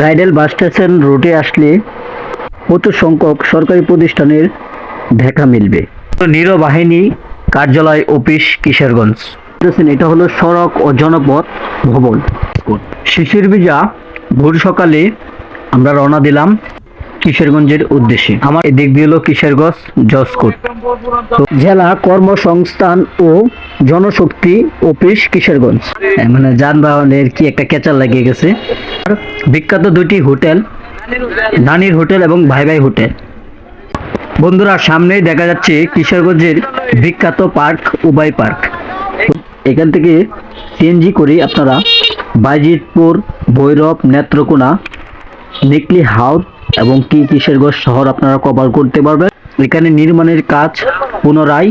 গাইডেল bus station রুটে আসলে প্রচুর সংখ্যক সরকারি প্রতিষ্ঠানের দেখা মিলবে? নির বাহিনী কার্যালয় অফিস কিশোরগঞ্জ। এটা হলো সড়ক ও জনপথ ভবন। শিশির ভিজা ভোর সকালে আমরা রওনা দিলাম কিশোরগঞ্জের উদ্দেশ্যে। আমার দিয়ে হলো কিশোরগঞ্জ জসকোট জেলা কর্মসংস্থান ও জনশক্তি অফিস কিশোরগঞ্জ। মানে যানবাহনের কি একটা কেচার লাগিয়ে গেছে। বিখ্যাত দুটি হোটেল, নানির হোটেল এবং ভাই ভাই হোটেল। বন্ধুরা, সামনেই দেখা যাচ্ছে কিশোরগঞ্জের বিখ্যাত পার্ক, উবাই পার্ক। এখান থেকে সিএনজি করে আপনারা। বাইজিতপুর, ভৈরব, নেত্রকোনা, নিকলি হাউস এবং কি কিশোরগঞ্জ শহর আপনারা কভার করতে পারবেন। এখানে নির্মাণের কাজ পুনরায়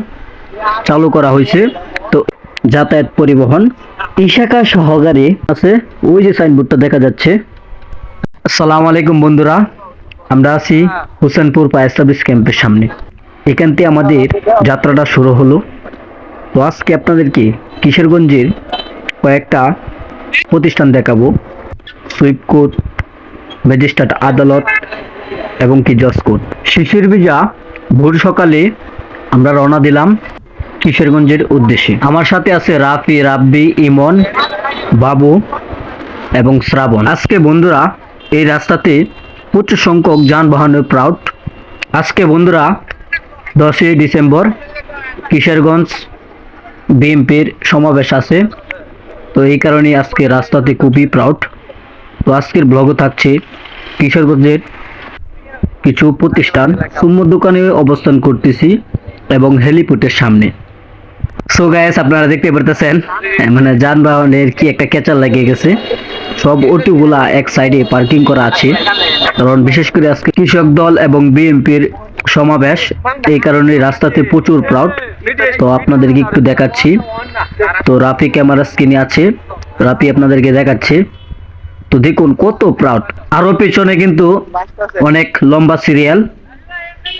চালু করা হয়েছে। তো যাতায়াত পরিবহন, ইশাকা সহকারে আছে। ওই যে সাইনবোর্ডটা দেখা যাচ্ছে। আসসালামু আলাইকুম বন্ধুরা, আমরা আছি হোসেনপুর ফায়ার সার্ভিস ক্যাম্পের সামনে। এখান থেকে আমাদের যাত্রাটা শুরু হলো। তো আজকে আপনাদেরকে কিশোরগঞ্জের কয়েকটা প্রতিষ্ঠান দেখাবো। সুইপ কোর্ট ম্যাজিস্ট্রেট আদালত এবং কি জজ কোর্ট। শিশির বিজা, ভোর সকালে আমরা রওনা দিলাম কিশোরগঞ্জের উদ্দেশ্যে। আমার সাথে আছে রাফি, রাব্বি, ইমন, বাবু এবং শ্রাবণ। আজকে বন্ধুরা, এই রাস্তাতে প্রচুর সংখ্যক যানবাহনের প্রাউড। আজকে বন্ধুরা, দশই ডিসেম্বর, কিশোরগঞ্জ বিএমপির সমাবেশ আছে। তো এই কারণে আজকে রাস্তাতে খুবই প্রাউড। তো আজকের ব্লগও থাকছে কিশোরগঞ্জের কিছু প্রতিষ্ঠান। সুম্ম দোকানে অবস্থান করতেছি এবং হেলিপোর্টের সামনে। সো গায়েস আপনারা দেখতে পারতেছেন মানে যানবাহনের কি একটা কেচার লাগিয়ে গেছে। সব অটোগুলা এক সাইডে পার্কিং করা আছে। কারণ বিশেষ করে আজকে কৃষক দল এবং বিএনপির সমাবেশ, এই কারণে রাস্তাতে প্রচুর প্রাউড তো আপনাদেরকে একটু দেখাচ্ছি। তো রাফি ক্যামেরা স্ক্রিনে আছে। রাফি আপনাদেরকে দেখাচ্ছে। তো দেখুন কত প্রাউড। আরও পেছনে কিন্তু অনেক লম্বা সিরিয়াল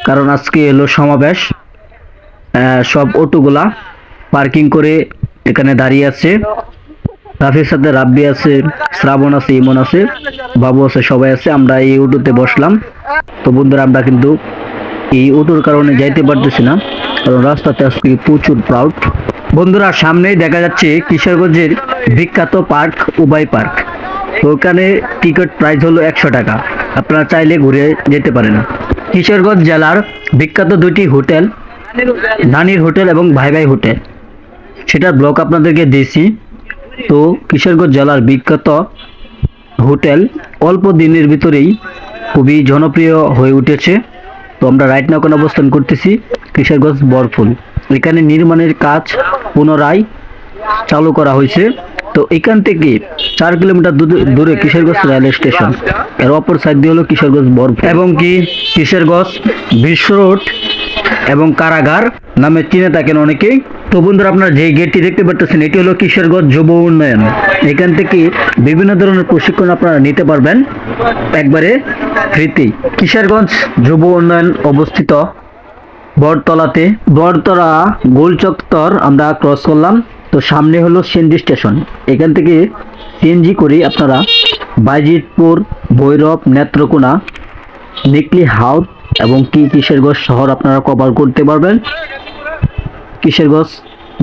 কারণ আজকে এলো সমাবেশ। সব অটোগুলা পার্কিং করে এখানে দাঁড়িয়ে আছে। রাফির সাথে রাব্বি আছে, শ্রাবণ আছে, ইমন আছে, বাবু আছে, সবাই আছে, আমরা এই অটোতে বসলাম। তো বন্ধুরা, আমরা কিন্তু এই অটোর কারণে যাইতে পারতেছি না, কারণ রাস্তাতে আজকে প্রচুর প্রাউড। বন্ধুরা, সামনেই দেখা যাচ্ছে কিশোরগঞ্জের বিখ্যাত পার্ক, উবাই পার্ক। ওখানে টিকিট প্রাইস হলো একশো টাকা। আপনারা চাইলে ঘুরে যেতে পারেন। কিশোরগঞ্জ জেলার বিখ্যাত দুটি হোটেল, নানির হোটেল এবং ভাই ভাই হোটেল। সেটার ব্লগ আপনাদেরকে দিয়েছি। তো কিশোরগঞ্জ জেলার বিখ্যাত হোটেল অল্প দিনের ভিতরেই খুবই জনপ্রিয় হয়ে উঠেছে। তো আমরা রাইট নাও কোনো অবস্থান করতেছি কিশোরগঞ্জ বরফুল। এখানে নির্মাণের কাজ পুনরায় চালু করা হয়েছে। তো এখান থেকে চার কিলোমিটার দূরে- কিশোরগঞ্জ রেলওয়ে স্টেশনের অপর সাইড দিয়ে হলো কিশোরগঞ্জ বরফ। এবং কি? কিশোরগঞ্জ বিশ্ব রোড এবং কারাগার নামে চিনে থাকেন অনেকেই। তো বন্ধুরা, আপনারা যে গেটটি দেখতে পাচ্ছেন এটি হলো কিশোরগঞ্জ যুব উন্নয়ন। এখান থেকে বিভিন্ন ধরনের প্রশিক্ষণ আপনারা নিতে পারবেন একবারে ফ্রিতেই। কিশোরগঞ্জ যুব উন্নয়ন অবস্থিত বটতলাতে। বটতলা গোলচত্বর আমরা ক্রস করলাম। তো সামনে হলো সিএনজি স্টেশন। এখান থেকে সিএনজি করে আপনারা বাইজিতপুর, ভৈরব, নেত্রকোনা, নিকলি হাউস এবং কি কিশোরগঞ্জ শহর আপনারা কভার করতে পারবেন। Kishoreganj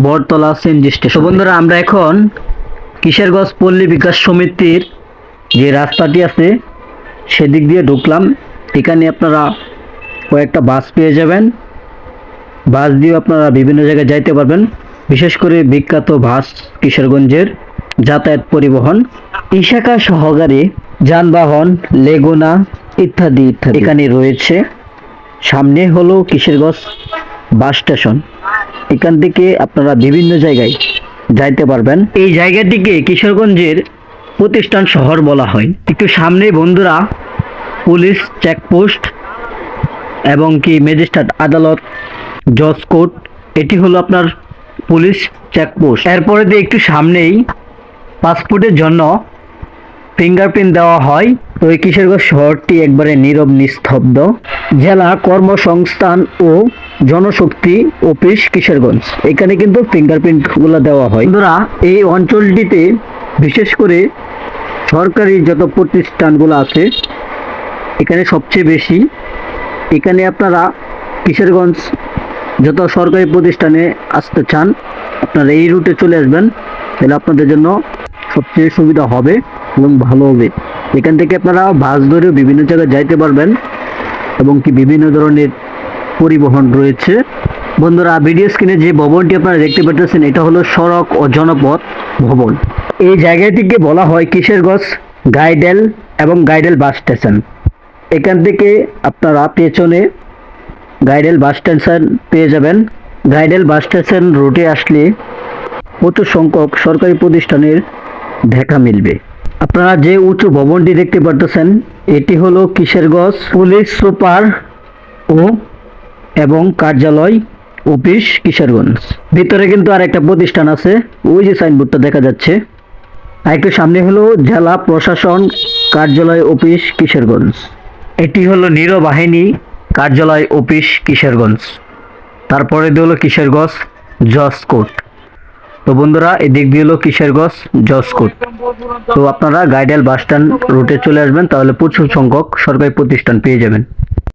Bottola CNG station. বন্ধুরা, আমরা এখন কিশোরগঞ্জ পল্লী বিকাশ সমিতির যে রাস্তাটি আছে, সেদিক দিয়ে ঢুকলাম। এখানে আপনারা কয়েকটা বাস পেয়ে যাবেন। বাস দিয়ে আপনারা বিভিন্ন জায়গায় যাইতে পারবেন। বিশেষ করে বিখ্যাত বাস কিশোরগঞ্জের যাতায়াত পরিবহন ইশাকা সহকারে যানবাহন লেগুনা ইত্যাদি ইত্যাদি। এখানে রয়েছে। সামনে হলো কিশোরগঞ্জ বাস স্টেশন। এখান থেকে আপনারা বিভিন্ন জায়গায় যাইতে পারবেন। এই জায়গাটিকে কিশোরগঞ্জের প্রতিষ্ঠান শহর বলা হয়। একটু সামনে বন্ধুরা পুলিশ চেকপোস্ট এবং কি ম্যাজিস্ট্রেট আদালত জজ কোর্ট এটি হলো আপনার পুলিশ চেকপোস্ট এরপরে দিয়ে একটু সামনেই পাসপোর্টের জন্য ফিঙ্গারপ্রিন্ট দেওয়া হয়। তো এই কিশোরগঞ্জ শহরটি একবারে নীরব, নিস্তব্ধ। জেলা কর্মসংস্থান ও জনশক্তি অফিস কিশোরগঞ্জ। এখানে কিন্তু ফিঙ্গারপ্রিন্টগুলো দেওয়া হয়। বন্ধুরা, এই অঞ্চলটিতে বিশেষ করে সরকারি যত প্রতিষ্ঠানগুলো আছে, এখানে সবচেয়ে বেশি। এখানে আপনারা কিশোরগঞ্জ যত সরকারি প্রতিষ্ঠানে আসতে চান, আপনারা এই রুটে চলে আসবেন। তাহলে আপনাদের জন্য সবচেয়ে সুবিধা হবে এবং ভালো হবে। এখান থেকে আপনারা বাস ধরে বিভিন্ন জায়গায় যাইতে পারবেন এবং কি বিভিন্ন ধরনের পরিবহন রয়েছে। বন্ধুরা ভিডিও স্ক্রিনে যে ভবনটি আপনারা দেখতে পাচ্ছেন এটা হলো সড়ক ও জনপথ ভবন। এই জায়গাটিকে বলা হয় কিশোরগঞ্জ গাইডেল এবং গাইডেল বাস স্টেশন। এখান থেকে আপনারা পেছনে গাইডেল বাস স্টেশন পেয়ে যাবেন। গাইডেল বাস স্টেশন রুটে আসলে প্রচুর সংখ্যক সরকারি প্রতিষ্ঠানের দেখা মিলবে। আপনারা যে উঁচু ভবনটি দেখতে পারতেছেন, এটি হলো কিশোরগঞ্জ পুলিশ সুপার ও এবং কার্যালয় অফিস কিশোরগঞ্জ। ভিতরে কিন্তু আর একটা প্রতিষ্ঠান আছে, ওই যে সাইনবোর্ডটা দেখা যাচ্ছে। আর একটু সামনে হলো জেলা প্রশাসন কার্যালয় অফিস কিশোরগঞ্জ। এটি হলো নিরবাহিনী কার্যালয় অফিস কিশোরগঞ্জ। তারপরে দিয়ে হলো কিশোরগঞ্জ জজ কোর্ট তো বন্ধুরা, এদিক দিয়ে হলো কিশোরগঞ্জ জসকোট তো আপনারা গাইডেল বাস স্ট্যান্ড রুটে চলে আসবেন, তাহলে প্রচুর সংখ্যক সরকারি প্রতিষ্ঠান পেয়ে যাবেন।